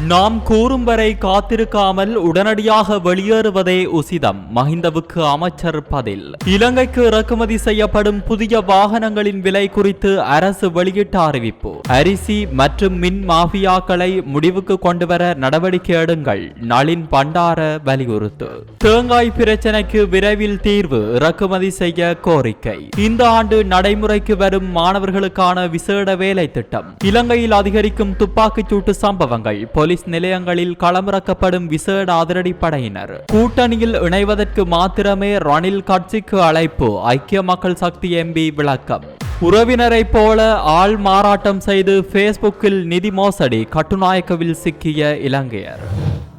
நாம் கூறும் வரை காத்திருக்காமல் உடனடியாக வெளியேறுவதே உசிதம். மஹிந்தவுக்கு அமைச்சர் பதில். இலங்கைக்கு இறக்குமதி செய்யப்படும் புதிய வாகனங்களின் விலை குறித்து அரசு வெளியிட்ட அறிவிப்பு. அரிசி மற்றும் மின் மாஃபியாக்களை முடிவுக்கு கொண்டுவர நடவடிக்கை எடுங்கள் நளின் பண்டார வலியுறுத்து. தேங்காய் பிரச்சினைக்கு விரைவில் தீர்வு இறக்குமதி செய்ய கோரிக்கை. இந்த ஆண்டு நடைமுறைக்கு வரும் மாணவர்களுக்கான விசேட வேலை திட்டம் இலங்கையில் அதிகரிக்கும் துப்பாக்கிச் சூட்டு சம்பவங்கள் போலீஸ் நிலையங்களில் களமிறக்கப்படும் விசேட அதிரடி படையினர் கூட்டணியில் இணைவதற்கு மாத்திரமே ரணில் கட்சிக்கு அழைப்பு ஐக்கிய மக்கள் சக்தி எம்பி விளக்கம். உறவினரை போல ஆள் மாறாட்டம் செய்து பேஸ்புக்கில் நிதி மோசடி கட்டுநாயக்கவில் சிக்கிய இலங்கையர்.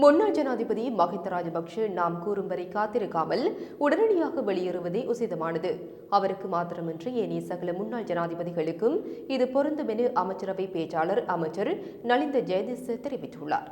முன்னாள் ஜனாதிபதி மஹிந்த ராஜபக்ஷ நாம் கூறும் வரை காத்திருக்காமல் உடனடியாக வெளியேறுவதே உசிதமானது. அவருக்கு மாத்திரமின்றி ஏனைய சகல முன்னாள் ஜனாதிபதிகளுக்கும் இது பொருந்தும் என அமைச்சரவை பேச்சாளர் அமைச்சர் நலிந்த ஜெயதிஸ் தெரிவித்துள்ளார்.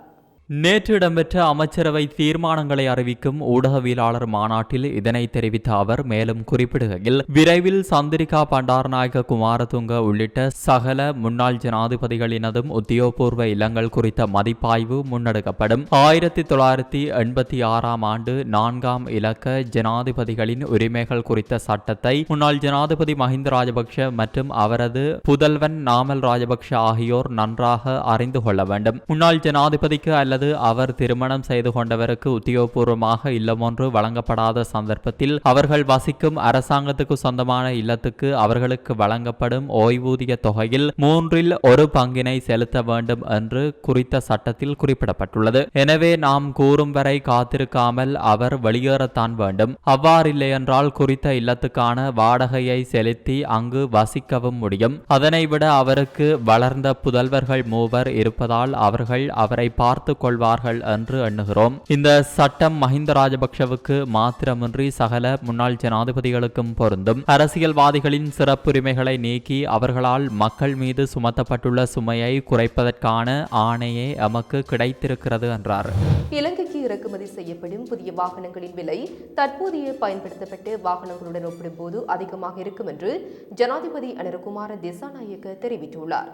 நேற்று இடம்பெற்ற அமைச்சரவை தீர்மானங்களை அறிவிக்கும் ஊடகவியலாளர் மாநாட்டில் இதனை தெரிவித்த அவர் மேலும் குறிப்பிடுகையில் விரைவில் சந்திரிகா பண்டாரநாயக குமாரதுங்க உள்ளிட்ட சகல முன்னாள் ஜனாதிபதிகளினதும் உத்தியோகபூர்வ இல்லங்கள் குறித்த மதிப்பாய்வு முன்னெடுக்கப்படும். ஆயிரத்தி தொள்ளாயிரத்தி எண்பத்தி ஆறாம் ஆண்டு நான்காம் இலக்க ஜனாதிபதிகளின் உரிமைகள் குறித்த சட்டத்தை முன்னாள் ஜனாதிபதி மஹிந்த ராஜபக்ஷ மற்றும் அவரது புதல்வன் நாமல் ராஜபக்ஷ ஆகியோர் நன்றாக அறிந்து கொள்ள வேண்டும். முன்னாள் ஜனாதிபதிக்கு அல்லது அல்லது அவர் திருமணம் செய்து கொண்டவருக்கு உத்தியோகபூர்வமாக இல்லம் ஒன்று வழங்கப்படாத சந்தர்ப்பத்தில் அவர்கள் வசிக்கும் அரசாங்கத்துக்கு சொந்தமான இல்லத்துக்கு அவர்களுக்கு வழங்கப்படும் ஓய்வூதிய தொகையில் மூன்றில் ஒரு பங்கினை செலுத்த வேண்டும் என்று குறித்த சட்டத்தில் குறிப்பிடப்பட்டுள்ளது. எனவே நாம் கூறும் வரை காத்திருக்காமல் அவர் வெளியேறத்தான் வேண்டும். அவ்வாறில்லையென்றால் குறித்த இல்லத்துக்கான வாடகையை செலுத்தி அங்கு வசிக்கவும் முடியும். அதனை விட அவருக்கு வளர்ந்த புதல்வர்கள் மூவர் இருப்பதால் அவர்கள் அவரை பார்த்து கொள்வார்கள் என்று எண்ணுகிறோம். இந்த சட்டம் மஹிந்த ராஜபக்ஷவுக்கு மாத்திரமின்றி சகல முன்னாள் ஜனாதிபதிகளுக்கும் பொருந்தும். அரசியல்வாதிகளின் சிறப்புரிமைகளை நீக்கி அவர்களால் மக்கள் மீது சுமத்தப்பட்டுள்ள சுமையை குறைப்பதற்கான ஆணையே எமக்கு கிடைத்திருக்கிறது என்றார். இலங்கைக்கு இறக்குமதி செய்யப்படும் புதிய வாகனங்களின் விலை தற்போதைய பயன்படுத்தப்பட்ட வாகனங்களுடன் ஒப்பிடும்போது அதிகமாக இருக்கும் என்று ஜனாதிபதி அனரகுமார திசாநாயக்க தெரிவித்துள்ளார்.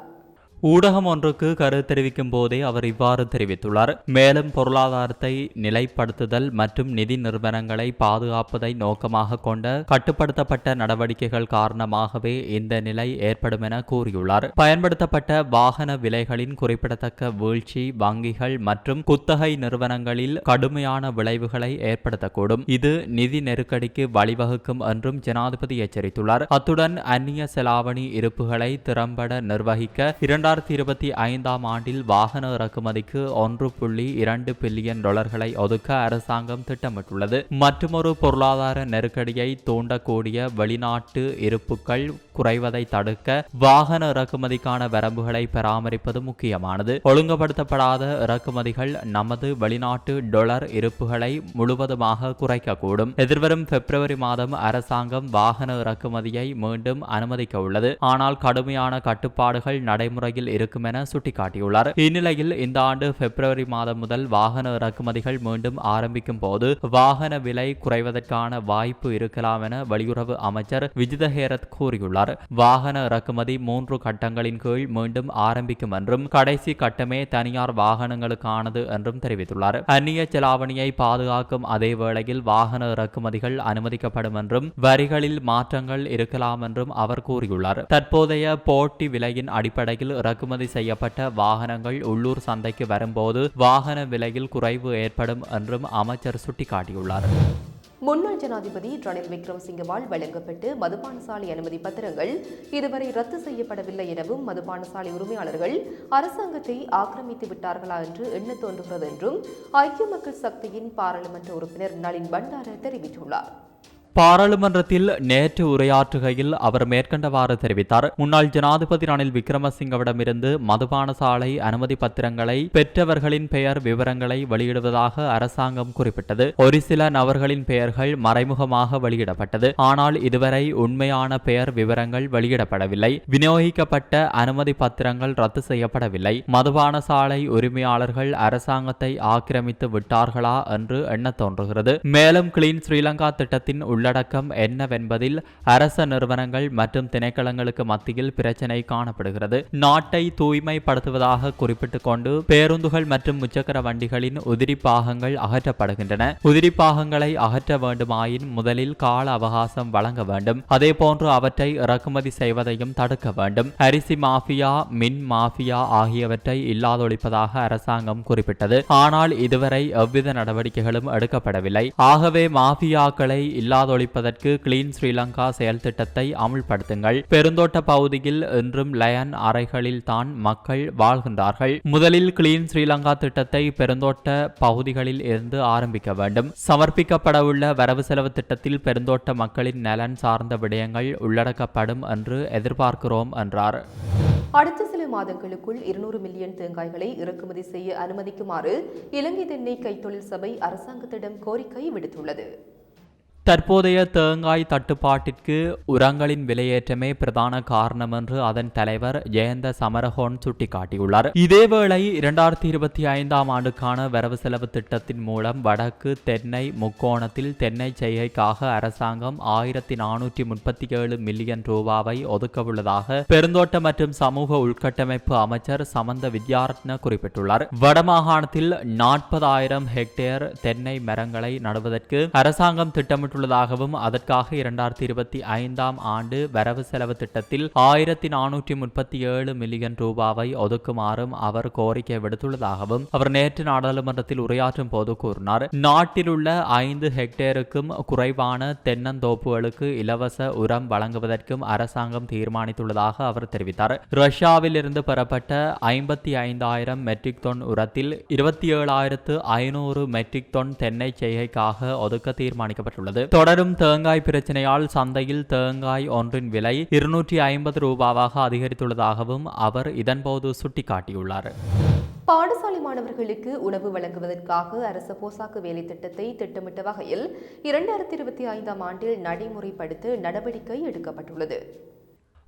ஊடகம் ஒன்றுக்கு கருத்து தெரிவிக்கும் போதே அவர் இவ்வாறு தெரிவித்துள்ளார். மேலும் பொருளாதாரத்தை நிலைப்படுத்துதல் மற்றும் நிதி நிறுவனங்களை பாதுகாப்பதை நோக்கமாக கொண்ட கட்டுப்படுத்தப்பட்ட நடவடிக்கைகள் காரணமாகவே இந்த நிலை ஏற்படும் என கூறியுள்ளார். பயன்படுத்தப்பட்ட வாகன விலைகளின் குறிப்பிடத்தக்க வீழ்ச்சி வங்கிகள் மற்றும் குத்தகை நிறுவனங்களில் கடுமையான விளைவுகளை ஏற்படுத்தக்கூடும். இது நிதி நெருக்கடிக்கு வழிவகுக்கும் என்றும் ஜனாதிபதி எச்சரித்துள்ளார். அத்துடன் அந்நிய செலாவணி இருப்புகளை திறம்பட நிர்வகிக்க இரண்டாயிரம் இரண்டாயிரத்தி இருபத்தி ஐந்தாம் ஆண்டில் வாகன இறக்குமதிக்கு ஒன்று புள்ளி இரண்டு பில்லியன் டாலர்களை ஒதுக்க அரசாங்கம் திட்டமிட்டுள்ளது. மற்றொரு பொருளாதார நெருக்கடியை தூண்டக்கூடிய வெளிநாட்டு இருப்புகள் குறைவதை தடுக்க வாகன இறக்குமதிக்கான வரம்புகளை பராமரிப்பது முக்கியமானது. ஒழுங்குபடுத்தப்படாத இறக்குமதிகள் நமது வெளிநாட்டு டொலர் இருப்புகளை முழுவதுமாக குறைக்கக்கூடும். எதிர்வரும் பிப்ரவரி மாதம் அரசாங்கம் வாகன இறக்குமதியை மீண்டும் அனுமதிக்க உள்ளது ஆனால் கடுமையான கட்டுப்பாடுகள் நடைமுறையில் இருக்கும் என சுட்டிக்காட்டியுள்ளார். இந்நிலையில் இந்த ஆண்டு பிப்ரவரி மாதம் முதல் வாகன இறக்குமதிகள் மீண்டும் ஆரம்பிக்கும் போது வாகன விலை குறைவதற்கான வாய்ப்பு இருக்கலாம் என வெளியுறவு அமைச்சர் விஜித ஹேரத் கூறியுள்ளார். வாகன இறக்குமதி மூன்று கட்டங்களின் கீழ் மீண்டும் ஆரம்பிக்கும் என்றும் கடைசி கட்டமே தனியார் வாகனங்களுக்கானது என்றும் தெரிவித்துள்ளார். அந்நிய செலாவணியை பாதுகாக்கும் அதே வேளையில் வாகன இறக்குமதிகள் அனுமதிக்கப்படும் என்றும் வரிகளில் மாற்றங்கள் இருக்கலாம் என்றும் அவர் கூறியுள்ளார். தற்போதைய போட்டி விலையின் அடிப்படையில் இறக்குமதி செய்யப்பட்ட வாகனங்கள் உள்ளூர் சந்தைக்கு வரும்போது வாகன விலையில் குறைவு ஏற்படும் என்றும் அமைச்சர் சுட்டிக்காட்டியுள்ளார். முன்னாள் ஜனாதிபதி ரணில் விக்ரமசிங்கவால் வழங்கப்பட்டு மதுபானசாலை அனுமதி பத்திரங்கள் இதுவரை ரத்து செய்யப்படவில்லை எனவும் மதுபானசாலை உரிமையாளர்கள் அரசாங்கத்தை ஆக்கிரமித்து விட்டார்களா என்று எண்ண தோன்றுகிறது என்றும் ஐக்கிய மக்கள் சக்தியின் பாராளுமன்ற உறுப்பினர் நளின் பண்டார தெரிவித்துள்ளார். பாராளுமன்றத்தில் நேற்று உரையாற்றுகையில் அவர் மேற்கண்டவாறு தெரிவித்தார். முன்னாள் ஜனாதிபதி ரணில் விக்ரமசிங்கவிடமிருந்து மதுபான சாலை அனுமதி பத்திரங்களை பெற்றவர்களின் பெயர் விவரங்களை வெளியிடுவதாக அரசாங்கம் குறிப்பிட்டது. ஒரு சில நபர்களின் பெயர்கள் மறைமுகமாக வெளியிடப்பட்டது. ஆனால் இதுவரை உண்மையான பெயர் விவரங்கள் வெளியிடப்படவில்லை. விநியோகிக்கப்பட்ட அனுமதி பத்திரங்கள் ரத்து செய்யப்படவில்லை. மதுபான சாலை உரிமையாளர்கள் அரசாங்கத்தை ஆக்கிரமித்து விட்டார்களா என்று எண்ண தோன்றுகிறது. மேலும் கிளீன் ஸ்ரீலங்கா திட்டத்தின் உள்ளடக்கம் என்னவென்பதில் அரச நிறுவனங்கள் மற்றும் திணைக்களங்களுக்கு மத்தியில் பிரச்சினை காணப்படுகிறது. நாட்டை தூய்மைப்படுத்துவதாக குறிப்பிட்டுக் கொண்டு பேருந்துகள் மற்றும் முச்சக்கர வண்டிகளின் உதிரி பாகங்கள் அகற்றப்படுகின்றன. உதிரி பாகங்களை அகற்ற வேண்டுமாயின் முதலில் கால அவகாசம் வழங்க வேண்டும். அதேபோன்று அவற்றை இறக்குமதி செய்வதையும் தடுக்க வேண்டும். அரிசி மாஃபியா மின் மாஃபியா ஆகியவற்றை இல்லாதொழிப்பதாக அரசாங்கம் குறிப்பிட்டது. ஆனால் இதுவரை எவ்வித நடவடிக்கைகளும் எடுக்கப்படவில்லை. ஆகவே மாஃபியாக்களை காதொழிப்பதற்கு கிளீன் ஸ்ரீலங்கா செயல் திட்டத்தை அமுல்படுத்துங்கள். பெருந்தோட்ட பகுதியில் இன்றும் லயன் அறைகளில் தான் மக்கள் வாழ்கின்றார்கள். முதலில் கிளீன் ஸ்ரீலங்கா திட்டத்தை பெருந்தோட்ட பகுதிகளில் இருந்து ஆரம்பிக்க வேண்டும். சமர்ப்பிக்கப்படவுள்ள வரவு செலவு திட்டத்தில் பெருந்தோட்ட மக்களின் நலன் சார்ந்த விடயங்கள் உள்ளடக்கப்படும் என்று எதிர்பார்க்கிறோம் என்றார். அடுத்த சில மாதங்களுக்குள் இருநூறு மில்லியன் தேங்காய்களை இறக்குமதி செய்ய அனுமதிக்குமாறு இலங்கை தென்னை கைத்தொழில் சபை அரசாங்கத்திடம் கோரிக்கை விடுத்துள்ளது. தற்போதைய தேங்காய் தட்டுப்பாட்டிற்கு உரங்களின் விலையேற்றமே பிரதான காரணம் என்று அதன் தலைவர் ஜெயந்த சமரஹோன் சுட்டிக்காட்டியுள்ளார். இதேவேளை இரண்டாயிரத்தி இருபத்தி ஐந்தாம் ஆண்டுக்கான வரவு செலவு திட்டத்தின் மூலம் வடக்கு தென்னை முக்கோணத்தில் தென்னை செய்கைக்காக அரசாங்கம் ஆயிரத்தி நானூற்றி முப்பத்தி ஏழு மில்லியன் ரூபாவை ஒதுக்கவுள்ளதாக பெருந்தோட்ட மற்றும் சமூக உள்கட்டமைப்பு அமைச்சர் சமந்த வித்யாரத்ன குறிப்பிட்டுள்ளார். வடமாகாணத்தில் நாற்பதாயிரம் ஹெக்டேர் தென்னை மரங்களை நடுவதற்கு அரசாங்கம் திட்டமிட்டு திட்டமிட்டுள்ளதாகவும் அதற்காக இரண்டாயிரத்தி இருபத்தி ஐந்தாம் ஆண்டு வரவு செலவு திட்டத்தில் ஆயிரத்தி நானூற்றி முப்பத்தி ஏழு மில்லியன் ரூபாவை ஒதுக்குமாறும் அவர் கோரிக்கை விடுத்துள்ளதாகவும் அவர் நேற்று நாடாளுமன்றத்தில் உரையாற்றும் போது கூறினார். நாட்டில் உள்ள ஐந்து ஹெக்டேருக்கும் குறைவான தென்னந்தோப்புகளுக்கு இலவச உரம் வழங்குவதற்கும் அரசாங்கம் தீர்மானித்துள்ளதாக அவர் தெரிவித்தார். ரஷ்யாவில் இருந்து பெறப்பட்ட ஐம்பத்தி ஐந்தாயிரம் மெட்ரிக் டன் உரத்தில் இருபத்தி ஏழாயிரத்து ஐநூறு மெட்ரிக் டன் தென்னை செய்கைக்காக ஒதுக்க தீர்மானிக்கப்பட்டுள்ளது. தொடரும் தேங்காய் பிரச்சனையால் சந்தையில் தேங்காய் ஒன்றின் விலை இருநூற்றி ஐம்பது ரூபாவாக அதிகரித்துள்ளதாகவும் அவர் இதன்போது சுட்டிக்காட்டியுள்ளார். பாடசாலை மாணவர்களுக்கு உணவு வழங்குவதற்காக அரச போசாக்கு வேலை திட்டத்தை திட்டமிட்ட வகையில் இரண்டாயிரத்தி இருபத்தி ஐந்தாம் ஆண்டில் நடைமுறைப்படுத்த நடவடிக்கை எடுக்கப்பட்டுள்ளது.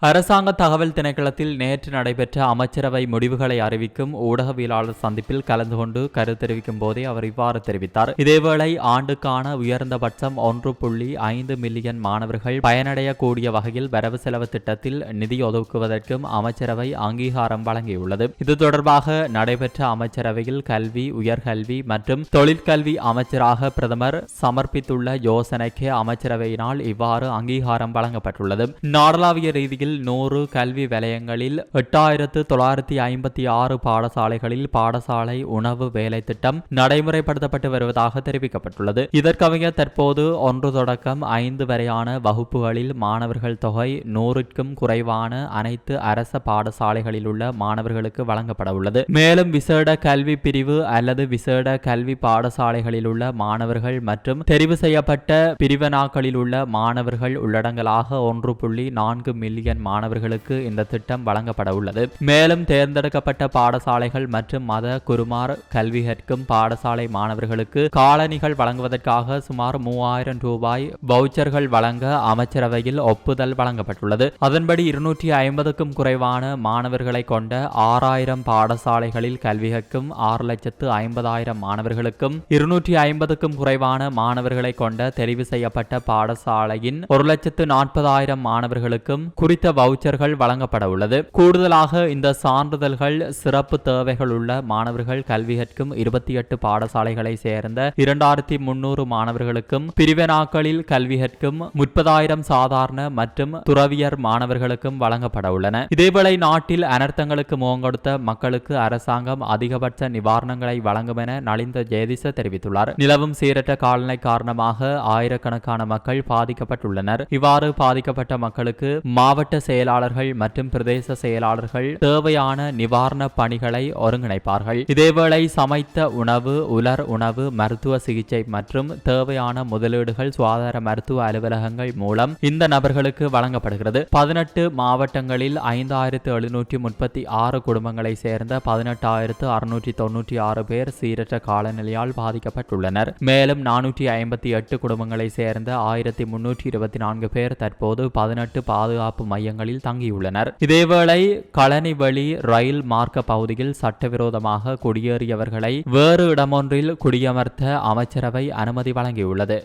அரசாங்க தகவல் திணைக்களத்தில் நேற்று நடைபெற்ற அமைச்சரவை முடிவுகளை அறிவிக்கும் ஊடகவியலாளர் சந்திப்பில் கலந்து கொண்டு கருத்து தெரிவிக்கும் போதே அவர் இவ்வாறு தெரிவித்தார். இதேவேளை ஆண்டுக்கான உயர்ந்தபட்சம் ஒன்று புள்ளி ஐந்து மில்லியன் மாணவர்கள் பயனடையக்கூடிய வகையில் வரவு செலவு திட்டத்தில் நிதி ஒதுக்குவதற்கும் அமைச்சரவை அங்கீகாரம் வழங்கியுள்ளது. இது தொடர்பாக நடைபெற்ற அமைச்சரவையில் கல்வி உயர்கல்வி மற்றும் தொழிற்கல்வி அமைச்சராக பிரதமர் சமர்ப்பித்துள்ள யோசனைக்கு அமைச்சரவையினால் இவ்வாறு அங்கீகாரம் வழங்கப்பட்டுள்ளது. நாடளாவிய ரீதியில் நூறு கல்வி வலயங்களில் எட்டாயிரத்து தொள்ளாயிரத்தி ஐம்பத்தி ஆறு பாடசாலைகளில் பாடசாலை உணவு வேலை திட்டம் நடைமுறைப்படுத்தப்பட்டு வருவதாக தெரிவிக்கப்பட்டுள்ளது. இதற்கமைய தற்போது ஒன்று தொடக்கம் ஐந்து வரையான வகுப்புகளில் மாணவர்கள் தொகை நூறுக்கும் குறைவான அனைத்து அரச பாடசாலைகளில் உள்ள மாணவர்களுக்கு வழங்கப்பட உள்ளது. மேலும் விசேட கல்வி பிரிவு அல்லது விசேட கல்வி பாடசாலைகளில் உள்ள மாணவர்கள் மற்றும் தெரிவு செய்யப்பட்ட பிரிவனாக்களில் உள்ள மாணவர்கள் உள்ளடங்கலாக ஒன்று புள்ளி நான்கு மில்லியன் மாணவர்களுக்கு இந்த திட்டம் வழங்கப்பட உள்ளது. மேலும் தேர்ந்தெடுக்கப்பட்ட பாடசாலைகள் மற்றும் மத குருமார் கல்வி கற்கும் பாடசாலை மாணவர்களுக்கு காலணிகள் வழங்குவதற்காக சுமார் மூவாயிரம் ரூபாய் வவுச்சர்கள் வழங்க அமைச்சரவையில் ஒப்புதல் வழங்கப்பட்டுள்ளது. அதன்படி இருநூற்றி ஐம்பதுக்கும் குறைவான மாணவர்களை கொண்ட ஆறாயிரம் பாடசாலைகளில் கல்வி கற்கும் ஆறு லட்சத்து ஐம்பதாயிரம் மாணவர்களுக்கும் இருநூற்றி ஐம்பதுக்கும் குறைவான மாணவர்களை கொண்ட தெரிவு செய்யப்பட்ட பாடசாலையின் ஒரு லட்சத்து நாற்பதாயிரம் மாணவர்களுக்கும் குறித்த வவுச்சர்கள் வழங்கப்பட உள்ளது கூடுதலாக இந்த சான்றிதழ்கள் சிறப்பு தேவைகள் உள்ள மாணவர்கள் கல்வி கற்கும் இருபத்தி எட்டு பாடசாலைகளை சேர்ந்த இரண்டாயிரத்தி முன்னூறு மாணவர்களுக்கும் பிரிவினாக்களில் கல்வி கற்கும் முப்பதாயிரம் சாதாரண மற்றும் துறவியர் மாணவர்களுக்கும் வழங்கப்பட உள்ளன இதேவேளை நாட்டில் அனர்த்தங்களுக்கு முகங்கொடுத்த மக்களுக்கு அரசாங்கம் அதிகபட்ச நிவாரணங்களை வழங்கும் என நலிந்த ஜெயதிச தெரிவித்துள்ளார். நிலவும் சீரற்ற காலநிலை காரணமாக ஆயிரக்கணக்கான மக்கள் பாதிக்கப்பட்டுள்ளனர். இவ்வாறு பாதிக்கப்பட்ட மக்களுக்கு மாவட்ட மாவட்ட செயலாளர்கள் மற்றும் பிரதேச செயலாளர்கள் தேவையான நிவாரண பணிகளை ஒருங்கிணைப்பார்கள். இதேவேளை சமைத்த உணவு உலர் உணவு மருத்துவ சிகிச்சை மற்றும் தேவையான முதலீடுகள் சுகாதார மருத்துவ அலுவலகங்கள் மூலம் இந்த நபர்களுக்கு வழங்கப்படுகிறது. பதினெட்டு மாவட்டங்களில் ஐந்தாயிரத்து எழுநூற்றி முப்பத்தி ஆறு குடும்பங்களை சேர்ந்த பதினெட்டாயிரத்து அறுநூற்றி தொன்னூற்றி ஆறு பேர் சீரற்ற காலநிலையால் பாதிக்கப்பட்டுள்ளனர். மேலும் நானூற்றி ஐம்பத்தி எட்டு குடும்பங்களை சேர்ந்த ஆயிரத்தி முன்னூற்றி இருபத்தி நான்கு பேர் தற்போது பதினெட்டு பாதுகாப்பு மையங்களில் தங்கியுள்ளனர். இதேவேளை களனிவழி ரயில் மார்க்க பகுதியில் சட்டவிரோதமாக குடியேறியவர்களை வேறு இடமொன்றில் குடியமர்த்த அமைச்சரவை அனுமதி வழங்கியுள்ளது.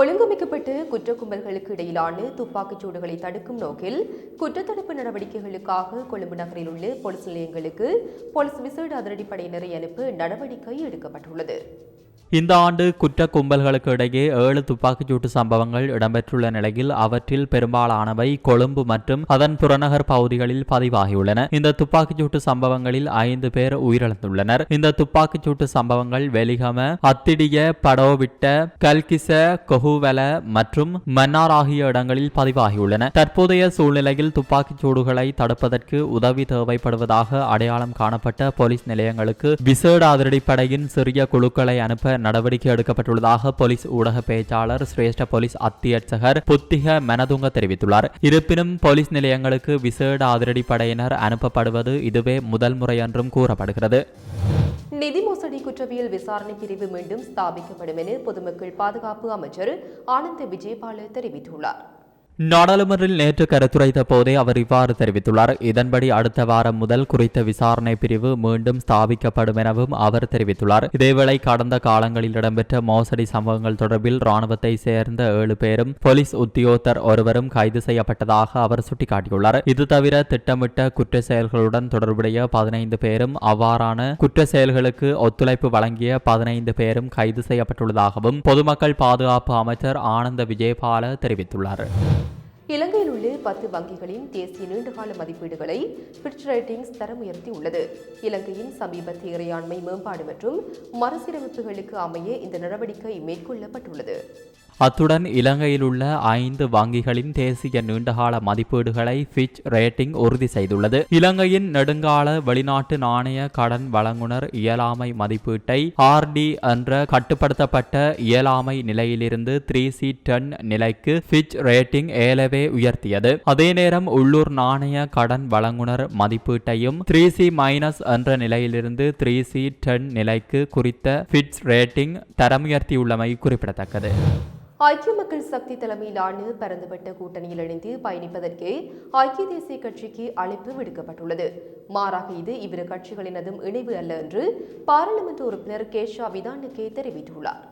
ஒழுங்கமைக்கப்பட்டு குற்ற கும்பல்களுக்கு இடையிலான துப்பாக்கிச் சூடுகளை தடுக்கும் நோக்கில் குற்றத்தடுப்பு நடவடிக்கைகளுக்காக கொழும்பு நகரில் உள்ள போலீஸ் நிலையங்களுக்கு போலீஸ் விசேட அதிரடிப்படையினரை அனுப்ப நடவடிக்கை எடுக்கப்பட்டுள்ளது. இந்த ஆண்டு குற்ற கும்பல்களுக்கு இடையே ஏழு துப்பாக்கிச்சூட்டு சம்பவங்கள் இடம்பெற்றுள்ள நிலையில் அவற்றில் பெரும்பாலானவை கொழும்பு மற்றும் அதன் புறநகர் பகுதிகளில் பதிவாகியுள்ளன. இந்த துப்பாக்கிச்சூட்டு சம்பவங்களில் ஐந்து பேர் உயிரிழந்துள்ளனர். இந்த துப்பாக்கிச்சூட்டு சம்பவங்கள் வெலிகம அத்திடிய படோவிட்ட கல்கிச கொஹுவல மற்றும் மன்னார் ஆகிய இடங்களில் பதிவாகியுள்ளன. தற்போதைய சூழ்நிலையில் துப்பாக்கிச் சூடுகளை தடுப்பதற்கு உதவி தேவைப்படுவதாக அடையாளம் காணப்பட்ட போலீஸ் நிலையங்களுக்கு விசேட அதிரடிப்படையின் சிறிய குழுக்களை அனுப்ப நடவடிக்கை எடுக்கப்பட்டுள்ளதாக போலீஸ் ஊடக பேச்சாளர் சிரேஷ்ட போலீஸ் அத்தியட்சகர் புத்திக மனதுங்க தெரிவித்துள்ளார். இருப்பினும் போலீஸ் நிலையங்களுக்கு விசேட அதிரடிப்படையினர் அனுப்பப்படுவது இதுவே முதல் முறை என்றும் கூறப்படுகிறது. நிதி மோசடி குற்றவியல் விசாரணை பிரிவு மீண்டும் ஸ்தாபிக்கப்படும் என பொதுமக்கள் பாதுகாப்பு அமைச்சர் ஆனந்த விஜயபால தெரிவித்துள்ளார். நாடாளுமன்றில் நேற்று கருத்துரைத்த போதே அவர் இவ்வாறு தெரிவித்துள்ளார். இதன்படி அடுத்த வாரம் முதல் குறித்த விசாரணை பிரிவு மீண்டும் ஸ்தாபிக்கப்படும் எனவும் அவர் தெரிவித்துள்ளார். இதேவேளை கடந்த காலங்களில் இடம்பெற்ற மோசடி சம்பவங்கள் தொடர்பில் ராணுவத்தை சேர்ந்த ஏழு பேரும் போலீஸ் உத்தியோகத்தர் ஒருவரும் கைது செய்யப்பட்டதாக அவர் சுட்டிக்காட்டியுள்ளார். இது தவிர திட்டமிட்ட குற்ற செயல்களுடன் தொடர்புடைய பதினைந்து பேரும் அவ்வாறான குற்ற செயல்களுக்கு ஒத்துழைப்பு வழங்கிய பதினைந்து பேரும் கைது செய்யப்பட்டுள்ளதாகவும் பொதுமக்கள் பாதுகாப்பு அமைச்சர் ஆனந்த விஜயபால தெரிவித்துள்ளார். இலங்கையில் உள்ள பத்து வங்கிகளின் தேசிய நீண்டகால மதிப்பீடுகளை பிட்ச் ரேட்டிங்ஸ் தரம் உயர்த்தியுள்ளது. இலங்கையின் சமீபத்திய இறையாண்மை மேம்பாடு மற்றும் மறுசீரமைப்புகளுக்கு அமைய இந்த நடவடிக்கை மேற்கொள்ளப்பட்டுள்ளது. அத்துடன் இலங்கையில் உள்ள ஐந்து வங்கிகளின் தேசிய நீண்டகால மதிப்பீடுகளை ஃபிச் ரேட்டிங் உறுதி செய்துள்ளது. இலங்கையின் நெடுங்கால வெளிநாட்டு நாணய கடன் வழங்குனர் இயலாமை மதிப்பீட்டை ஆர்டி என்ற கட்டுப்படுத்தப்பட்ட இயலாமை நிலையிலிருந்து த்ரீ சி டென் நிலைக்கு ஃபிச் ரேட்டிங் ஏலவே உயர்த்தியது. அதே நேரம் உள்ளூர் நாணய கடன் வழங்குனர் மதிப்பீட்டையும் த்ரீ சி மைனஸ் என்ற நிலையிலிருந்து த்ரீ சி டென் நிலைக்கு குறித்த ஃபிட்ஸ் ரேட்டிங் தரமுயர்த்தியுள்ளமை குறிப்பிடத்தக்கது. ஐக்கிய மக்கள் சக்தி தலைமையிலான பரந்துபட்ட கூட்டணியில் இணைந்து பயணிப்பதற்கே ஐக்கிய தேசிய கட்சிக்கு அழைப்பு விடுக்கப்பட்டுள்ளது. மாறாக இது இவ்விரு கட்சிகளினதும் இணைவு அல்ல என்று பாராளுமன்ற உறுப்பினர் கேஷா விதானுக்கே தெரிவித்துள்ளார்.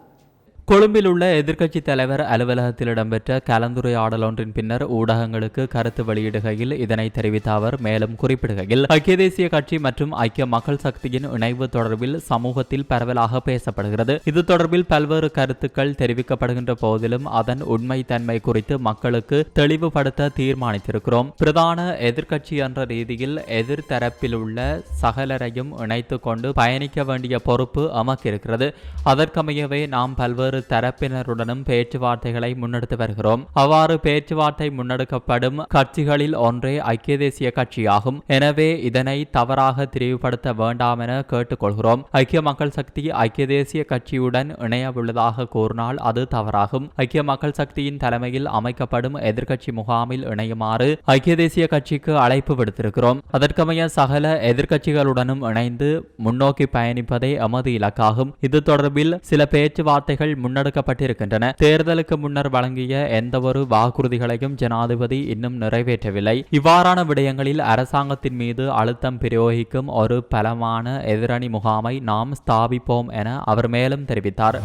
கொழும்பில் உள்ள எதிர்க்கட்சித் தலைவர் அலுவலகத்தில் இடம்பெற்ற கலந்துரையாடல் ஒன்றின் பின்னர் ஊடகங்களுக்கு கருத்து வெளியிடுகையில் இதனை தெரிவித்த அவர் மேலும் குறிப்பிடுகையில் ஐக்கிய தேசிய கட்சி மற்றும் ஐக்கிய மக்கள் சக்தியின் இணைவு தொடர்பில் சமூகத்தில் பரவலாக பேசப்படுகிறது. இது தொடர்பில் பல்வேறு கருத்துக்கள் தெரிவிக்கப்படுகின்ற போதிலும் அதன் உண்மைத்தன்மை குறித்து மக்களுக்கு தெளிவுபடுத்த தீர்மானித்திருக்கிறோம். பிரதான எதிர்க்கட்சி என்ற ரீதியில் எதிர்த்தரப்பில் உள்ள சகலரையும் இணைத்துக் கொண்டு பயணிக்க வேண்டிய பொறுப்பு நமக்கு இருக்கிறது அதற்கமையவே நாம் பல்வேறு தரப்பினருடனும் பேச்சுவார்த்தைகளை முன்னெடுத்து வருகிறோம். அவ்வாறு பேச்சுவார்த்தை முன்னெடுக்கப்படும் கட்சிகளில் ஒன்றே ஐக்கிய தேசிய கட்சியாகும். எனவே இதனை தவறாக தெரிவுபடுத்த வேண்டாம் என கேட்டுக்கொள்கிறோம். ஐக்கிய மக்கள் சக்தி ஐக்கிய தேசிய கட்சியுடன் இணைய உள்ளதாக கூறினால் அது தவறாகும். ஐக்கிய மக்கள் சக்தியின் தலைமையில் அமைக்கப்படும் எதிர்க்கட்சி முகாமில் இணையுமாறு ஐக்கிய தேசிய கட்சிக்கு அழைப்பு விடுத்திருக்கிறோம். அதற்கமைய சகல எதிர்க்கட்சிகளுடனும் இணைந்து முன்னோக்கி பயணிப்பதே எமது இலக்காகும். இது தொடர்பில் சில பேச்சுவார்த்தைகள் முன்னெடுக்கப்பட்டிருக்கின்றன. தேர்தலுக்கு முன்னர் வழங்கிய எந்தவொரு வாக்குறுதிகளையும் ஜனாதிபதி இன்னும் நிறைவேற்றவில்லை. இவ்வாறான விடயங்களில் அரசாங்கத்தின் மீது அழுத்தம் பிரயோகிக்கும் ஒரு பலமான எதிரணி முகாமை நாம் ஸ்தாபிப்போம் என அவர் மேலும் தெரிவித்தார்.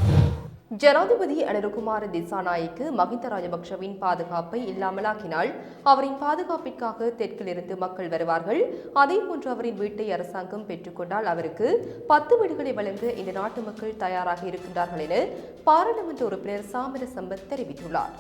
ஜனாதிபதி அனிருகுமார திசாநாயக்கு மஹிந்த ராஜபக்ஷவின் பாதுகாப்பை இல்லாமலாக்கினால் அவரின் பாதுகாப்பிற்காக தெற்கிலிருந்து மக்கள் வருவார்கள். அதேபோன்று அவரின் வீட்டை அரசாங்கம் பெற்றுக்கொண்டால் அவருக்கு பத்து வீடுகளை வழங்க இந்த நாட்டு மக்கள் தயாராக இருக்கின்றார்கள் என பாராளுமன்ற உறுப்பினர் சாமர சம்பத் தெரிவித்துள்ளார்.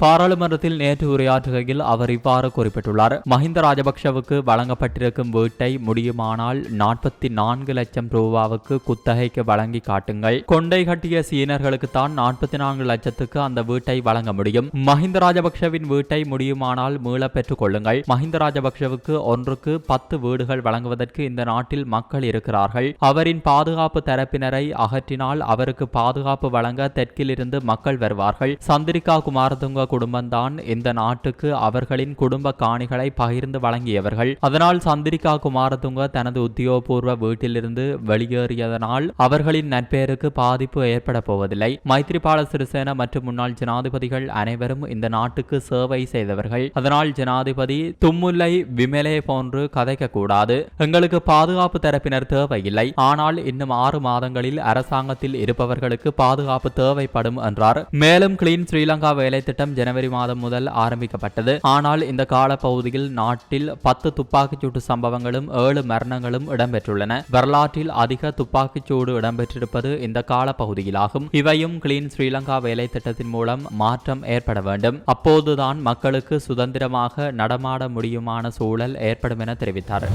பாராளுமன்றத்தில் நேற்று உரையாற்றுகையில் அவர் இவ்வாறு குறிப்பிட்டுள்ளார். மஹிந்த ராஜபக்ஷவுக்கு வழங்கப்பட்டிருக்கும் வீட்டை முடியுமானால் நாற்பத்தி நான்கு லட்சம் ரூபாவுக்கு குத்தகைக்கு வழங்கி காட்டுங்கள். கொண்டை கட்டிய சீனர்களுக்கு தான் நாற்பத்தி நான்கு லட்சத்துக்கு அந்த வீட்டை வழங்க முடியும். மஹிந்த ராஜபக்ஷவின் வீட்டை முடியுமானால் மீள பெற்றுக் கொள்ளுங்கள். மஹிந்த ராஜபக்ஷவுக்கு ஒன்றுக்கு பத்து வீடுகள் வழங்குவதற்கு இந்த நாட்டில் மக்கள் இருக்கிறார்கள். அவரின் பாதுகாப்பு தரப்பினரை அகற்றினால் அவருக்கு பாதுகாப்பு வழங்க தெற்கிலிருந்து மக்கள் வருவார்கள். சந்திரிகா குமாரதுங்க குடும்பம்தான் இந்த நாட்டுக்கு அவர்களின் குடும்ப காணிகளை பகிர்ந்து வழங்கியவர்கள். அதனால் சந்திரிகா குமாரதுங்க தனது உத்தியோகபூர்வ வீட்டிலிருந்து வெளியேறியதனால் அவர்களின் நட்பெயருக்கு பாதிப்பு ஏற்பட போவதில்லை. மைத்ரிபால சிறிசேன மற்றும் முன்னாள் ஜனாதிபதிகள் அனைவரும் இந்த நாட்டுக்கு சேவை செய்தவர்கள். அதனால் ஜனாதிபதி தும்முல்லை விமலே போன்று கதைக்க கூடாது எங்களுக்கு பாதுகாப்பு தரப்பினர் தேவையில்லை. ஆனால் இன்னும் ஆறு மாதங்களில் அரசாங்கத்தில் இருப்பவர்களுக்கு பாதுகாப்பு தேவைப்படும் என்றார். மேலும் கிளீன் ஸ்ரீலங்கா வேலை திட்டம் ஜனவரி மாதம் முதல் ஆரம்பிக்கப்பட்டது. ஆனால் இந்த காலப்பகுதியில் நாட்டில் பத்து துப்பாக்கிச்சூட்டு சம்பவங்களும் ஏழு மரணங்களும் இடம்பெற்றுள்ளன. வரலாற்றில் அதிக துப்பாக்கிச்சூடு இடம்பெற்றிருப்பது இந்த காலப்பகுதியிலாகும். இவையும் கிளீன் ஸ்ரீலங்கா வேலை திட்டத்தின் மூலம் மாற்றம் ஏற்பட வேண்டும். அப்போதுதான் மக்களுக்கு சுதந்திரமாக நடமாட முடியுமான சூழல் ஏற்படும் என தெரிவித்தார்.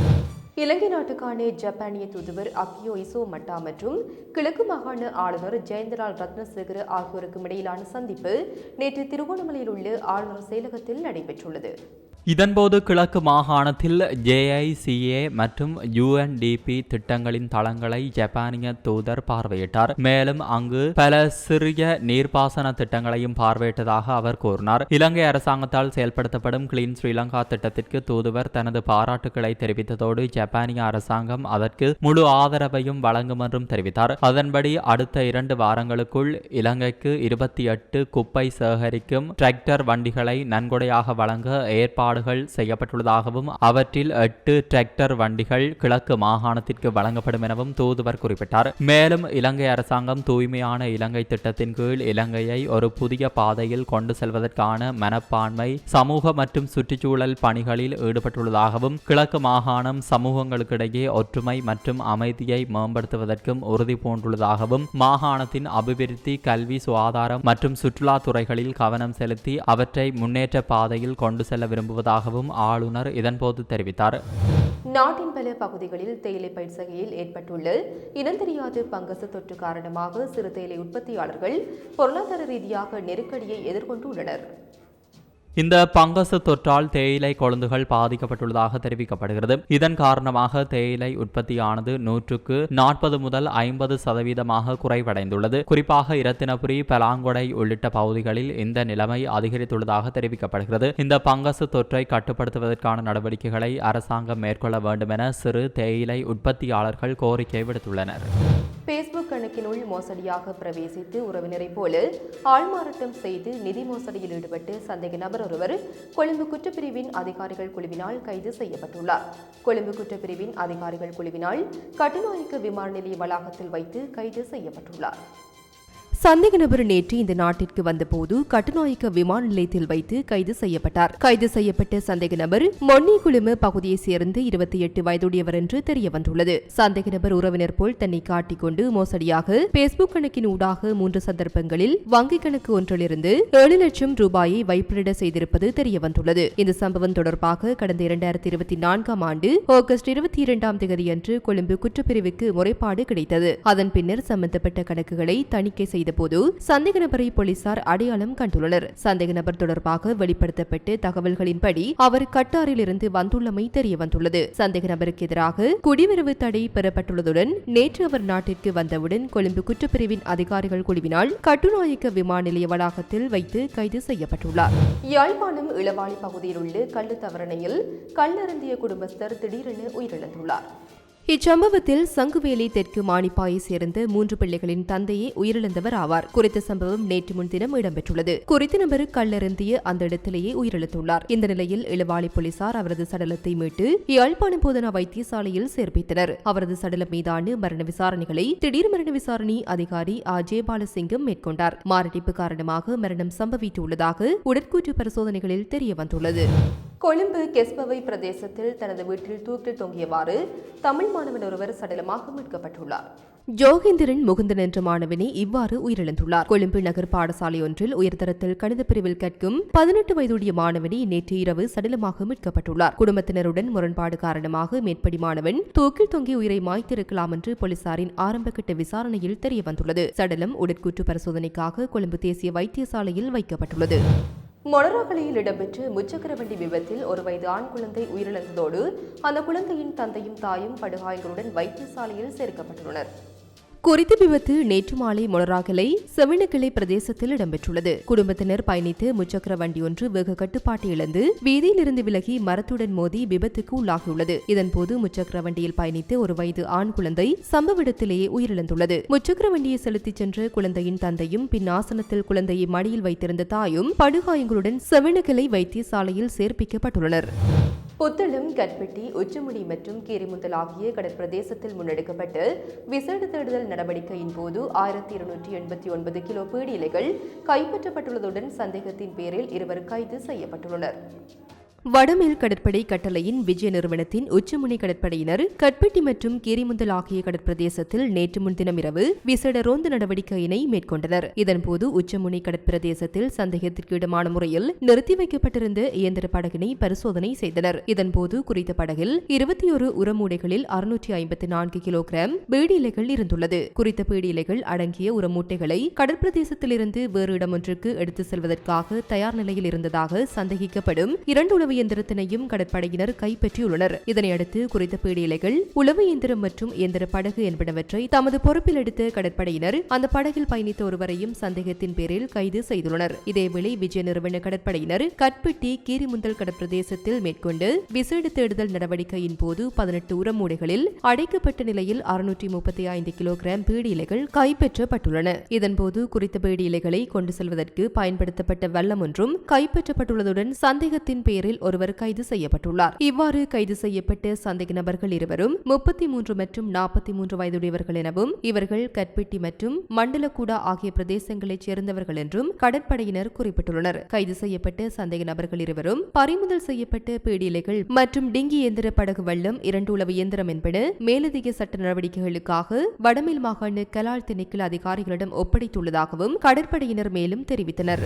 இலங்கை நாட்டுக்கான ஜப்பானிய தூதுவர் அக்கியோ இசோ மட்டா மற்றும் கிழக்கு மாகாண ஆளுநர் ஜெயந்தலால் ரத்னசேகர ஆகியோருக்கும் இடையிலான சந்திப்பு நேற்று திருகோணமலையில் உள்ள ஆளுநர் செயலகத்தில் நடைபெற்றுள்ளது. இதன்போது கிழக்கு மாகாணத்தில் ஜேஐசிஏ மற்றும் யுஎன்டிபி திட்டங்களின் தளங்களை ஜப்பானிய தூதர் பார்வையிட்டார். மேலும் அங்கு பல சிறிய நீர்ப்பாசன திட்டங்களையும் பார்வையிட்டதாக அவர் கூறினார். இலங்கை அரசாங்கத்தால் செயல்படுத்தப்படும் கிளீன் ஸ்ரீலங்கா திட்டத்திற்கு தூதுவர் தனது பாராட்டுக்களை தெரிவித்ததோடு ஜப்பானிய அரசாங்கம் அதற்கு முழு ஆதரவையும் வழங்கும் என்றும் தெரிவித்தார். அதன்படி அடுத்த இரண்டு வாரங்களுக்குள் இலங்கைக்கு இருபத்தி எட்டு குப்பை சேகரிக்கும் டிராக்டர் வண்டிகளை நன்கொடையாக வழங்க ஏற்பாடுகள் செய்யப்பட்டுள்ளதாகவும் அவற்றில் எட்டு டிராக்டர் வண்டிகள் கிழக்கு மாகாணத்திற்கு வழங்கப்படும் எனவும் தூதுவர் குறிப்பிட்டார். மேலும் இலங்கை அரசாங்கம் தூய்மையான இலங்கை திட்டத்தின் கீழ் இலங்கையை ஒரு புதிய பாதையில் கொண்டு செல்வதற்கான மனப்பான்மை சமூக மற்றும் சுற்றுச்சூழல் பணிகளில் ஈடுபட்டுள்ளதாகவும் கிழக்கு மாகாணம் சமூக சமூகங்களுக்கிடையே ஒற்றுமை மற்றும் அமைதியை மேம்படுத்துவதற்கும் உறுதி பூண்டுள்ளதாகவும் மாகாணத்தின் அபிவிருத்தி கல்வி சுகாதாரம் மற்றும் சுற்றுலா துறைகளில் கவனம் செலுத்தி அவற்றை முன்னேற்ற பாதையில் கொண்டு செல்ல விரும்புவதாகவும் ஆளுநர் இதன்போது தெரிவித்தார். நாட்டின் பல பகுதிகளில் தேயிலை பயிற்சகையில் ஏற்பட்டுள்ள இனந்தெரியாத பங்கச தொற்று காரணமாக சிறு தேயிலை உற்பத்தியாளர்கள் பொருளாதார ரீதியாக நெருக்கடியை எதிர்கொண்டுள்ளனர். இந்த பங்கசு தொற்றால் தேயிலை கொழுந்துகள் பாதிக்கப்பட்டுள்ளதாக தெரிவிக்கப்படுகிறது. இதன் காரணமாக தேயிலை உற்பத்தியானது நூற்றுக்கு நாற்பது முதல் ஐம்பது சதவீதமாக குறைவடைந்துள்ளது. குறிப்பாக இரத்தினபுரி பலாங்கொடை உள்ளிட்ட பகுதிகளில் இந்த நிலைமை அதிகரித்துள்ளதாக தெரிவிக்கப்படுகிறது. இந்த பங்கசு தொற்றை கட்டுப்படுத்துவதற்கான நடவடிக்கைகளை அரசாங்கம் மேற்கொள்ள வேண்டும் என சிறு தேயிலை உற்பத்தியாளர்கள் கோரிக்கை விடுத்துள்ளனர். பேஸ்புக் கணக்கினுள் மோசடியாக பிரவேசித்து உறவினரைப் போல ஆள்மாறாட்டம் செய்து நிதி மோசடியில் ஈடுபட்டு சந்தேக நபர் ஒருவர் கொழும்பு குற்றப்பிரிவின் அதிகாரிகள் குழுவினால் கைது செய்யப்பட்டுள்ளார். கொழும்பு குற்றப்பிரிவின் அதிகாரிகள் குழுவினால் கட்டுநாயக்க விமான நிலைய வளாகத்தில் வைத்து கைது செய்யப்பட்டுள்ளார். சந்தேக நபர் நேற்று இந்த நாட்டிற்கு வந்தபோது கட்டுநாயக்க விமான நிலையத்தில் வைத்து கைது செய்யப்பட்டார். கைது செய்யப்பட்ட சந்தேக நபர் மொன்னி குழும பகுதியைச் சேர்ந்து இருபத்தி எட்டு வயதுடையவர் என்று தெரிய வந்துள்ளது சந்தேக நபர் உறவினர் போல் தன்னை காட்டிக்கொண்டு மோசடியாக பேஸ்புக் கணக்கின் ஊடாக மூன்று சந்தர்ப்பங்களில் வங்கிக் கணக்கு ஒன்றிலிருந்து ஏழு லட்சம் ரூபாயை வைப்பிட செய்திருப்பது தெரிய வந்துள்ளது இந்த சம்பவம் தொடர்பாக கடந்த இரண்டாயிரத்தி இருபத்தி நான்காம் ஆண்டு ஆகஸ்ட் இருபத்தி இரண்டாம் தேதியன்று கொழும்பு குற்றப்பிரிவுக்கு முறைப்பாடு கிடைத்தது. அதன் பின்னர் சம்பந்தப்பட்ட கணக்குகளை தணிக்கை செய்தபோது சந்தேக நபரை போலீசார் அடையாளம் கண்டுள்ளனர். சந்தேக நபர் தொடர்பாக வெளிப்படுத்தப்பட்ட தகவல்களின்படி அவர் கட்டாரில் இருந்து வந்துள்ளமை தெரிய வந்துள்ளது சந்தேக நபருக்கு எதிராக குடிவரவு தடை பெறப்பட்டுள்ளதுடன் நேற்று அவர் நாட்டிற்கு வந்தவுடன் கொழும்பு குற்றப்பிரிவின் அதிகாரிகள் குழுவினால் கட்டுநாயக்க விமான நிலைய வளாகத்தில் வைத்து கைது செய்யப்பட்டுள்ளார். யாழ்ப்பாணம் இளவாளி பகுதியில் உள்ள கள்ளு தவறணையில் கல்லருந்திய குடும்பஸ்தர் திடீரென உயிரிழந்துள்ளார். இச்சம்பவத்தில் சங்குவேலி தெற்கு மானிப்பாயை சேர்ந்த மூன்று பிள்ளைகளின் தந்தையே உயிரிழந்தவர் ஆவார். குறித்த சம்பவம் நேற்று முன்தினம் இடம்பெற்றுள்ளது. குறித்த நபர் கல்லருந்திய அந்த இடத்திலேயே உயிரிழந்துள்ளார். இந்த நிலையில் இளவாளி போலீசார் அவரது சடலத்தை மீட்டு யாழ்ப்பாணம் போதனா வைத்தியசாலையில் சேர்ப்பித்தனர். அவரது சடலம் மீதான மரண விசாரணைகளை திடீர் மரண விசாரணை அதிகாரி ஆ மேற்கொண்டார். மாரடைப்பு காரணமாக மரணம் சம்பவித்துள்ளதாக உடற்கூற்று பரிசோதனைகளில் தெரியவந்துள்ளது. கொழும்பு கெஸ்பவை பிரதேசத்தில் தனது வீட்டில் தூக்கில் தொங்கியவாறு தமிழ் மாணவன் ஒருவர் சடலமாக மீட்கப்பட்டுள்ளார். ஜோகேந்திரன் முகுந்தன் என்ற மாணவனே இவ்வாறு உயிரிழந்துள்ளார். கொழும்பு நகர் பாடசாலை ஒன்றில் உயர்தரத்தில் கணித பிரிவில் கற்கும் பதினெட்டு வயதுடைய மாணவனே நேற்று இரவு சடலமாக மீட்கப்பட்டுள்ளார். குடும்பத்தினருடன் முரண்பாடு காரணமாக மேற்படி மாணவன் தூக்கில் தொங்கி உயிரை மாய்த்திருக்கலாம் என்று போலீசாரின் ஆரம்பகட்ட விசாரணையில் தெரியவந்துள்ளது. சடலம் உடற்கூற்று பரிசோதனைக்காக கொழும்பு தேசிய வைத்தியசாலையில் வைக்கப்பட்டுள்ளது. மொனராகலையில் இடம்பெற்ற முச்சக்கர வண்டி விபத்தில் ஒரு வயது ஆண் குழந்தை உயிரிழந்ததோடு அந்த குழந்தையின் தந்தையும் தாயும் படுகாயங்களுடன் வைத்தியசாலையில் சேர்க்கப்பட்டுள்ளனர். குறித்த விபத்து நேற்று மாலை மொனராகலை செவினக்கிளை பிரதேசத்தில் இடம்பெற்றுள்ளது. குடும்பத்தினர் பயணித்து முச்சக்கர வண்டி ஒன்று வெகு கட்டுப்பாட்டை இழந்து வீதியிலிருந்து விலகி மரத்துடன் மோதி விபத்துக்கு உள்ளாகியுள்ளது. இதன்போது முச்சக்கர வண்டியில் பயணித்து ஒரு வயது ஆண் குழந்தை சம்பவ இடத்திலேயே உயிரிழந்துள்ளது. முச்சக்கர வண்டியை செலுத்திச் சென்ற குழந்தையின் தந்தையும் பின் ஆசனத்தில் குழந்தையை மடியில் வைத்திருந்த தாயும் படுகாயங்களுடன் செவினக்கிளை வைத்தியசாலையில் சேர்ப்பிக்கப்பட்டுள்ளனர். புத்தளம் கட்பெட்டி உச்சமுடி மற்றும் கீரிமுத்தல் ஆகிய கடற்பிரதேசத்தில் முன்னெடுக்கப்பட்டு விசேட தேடுதல் நடவடிக்கையின் போது ஆயிரத்தி இருநூற்றி எண்பத்தி ஒன்பது கிலோ பீடி இலைகள் கைப்பற்றப்பட்டுள்ளதுடன் சந்தேகத்தின் பேரில் இருவர் கைது செய்யப்பட்டுள்ளனர். வடமேல் கடற்படை கட்டளையின் விஜய நிறுவனத்தின் உச்சமுனை கடற்படையினர் கட்பெட்டி மற்றும் கீரிமுந்தல் ஆகிய கடற்பிரதேசத்தில் நேற்று முன்தினம் இரவு விசேட ரோந்து நடவடிக்கையினை மேற்கொண்டனர். இதன்போது உச்சமுனை கடற்பிரதேசத்தில் சந்தேகத்திற்கு இடமான முறையில் நிறுத்தி வைக்கப்பட்டிருந்த இயந்திர படகினை பரிசோதனை செய்தனர். இதன்போது குறித்த படகில் இருபத்தி ஒரு உரமூடைகளில் அறுநூற்றி ஐம்பத்தி நான்கு கிலோகிராம் பீடியிலைகள் இருந்துள்ளது. குறித்த பீடியிலைகள் அடங்கிய உரமூட்டைகளை கடற்பிரதேசத்திலிருந்து வேறு இடமொன்றுக்கு எடுத்து செல்வதற்காக தயார் நிலையில் இருந்ததாக சந்தேகிக்கப்படும் இரண்டு உளவு இயந்திரத்தினையும் கடற்படையினர் கைப்பற்றியுள்ளனர். இதனையடுத்து குறித்த பீடியலைகள் உளவு இயந்திரம் மற்றும் இயந்திர படகு என்பனவற்றை தமது பொறுப்பில் எடுத்த கடற்படையினர் அந்த படகில் பயணித்த ஒருவரையும் சந்தேகத்தின் பேரில் கைது செய்துள்ளனர். இதேவேளை விஜய நிறுவன கடற்படையினர் கட்பெட்டி கீரிமுந்தல் கடற்பிரதேசத்தில் மேற்கொண்டு விசேட தேடுதல் நடவடிக்கையின் போது பதினெட்டு உரமூடைகளில் அடைக்கப்பட்ட நிலையில் அறுநூற்றி முப்பத்தி ஐந்து கிலோகிராம் பீடி இலைகள் கைப்பற்றப்பட்டுள்ளன. இதன்போது குறித்த பீடி இலைகளை கொண்டு செல்வதற்கு பயன்படுத்தப்பட்ட வல்லம் ஒன்றும் கைப்பற்றப்பட்டுள்ளதுடன் சந்தேகத்தின் பேரில் ஒருவர் கைது செய்யப்பட்டுள்ளார். இவ்வாறு கைது செய்யப்பட்ட சந்தேக நபர்கள் இருவரும் முப்பத்தி மூன்று மற்றும் நாற்பத்தி மூன்று வயதுடையவர்கள் எனவும் இவர்கள் கட்பெட்டி மற்றும் மண்டலக்கூடா ஆகிய பிரதேசங்களைச் சேர்ந்தவர்கள் என்றும் கடற்படையினர் குறிப்பிட்டுள்ளனர். கைது செய்யப்பட்ட சந்தேக நபர்கள் இருவரும் பறிமுதல் செய்யப்பட்ட பீடிலைகள் மற்றும் டிங்கி இயந்திர படகு வள்ளம் இரண்டு உளவு இயந்திரம் என்பன மேலதிக சட்ட நடவடிக்கைகளுக்காக வடமேல் மாகாண கலால் திணைக்கள அதிகாரிகளிடம் ஒப்படைத்துள்ளதாகவும் கடற்படையினர் மேலும் தெரிவித்தனர்.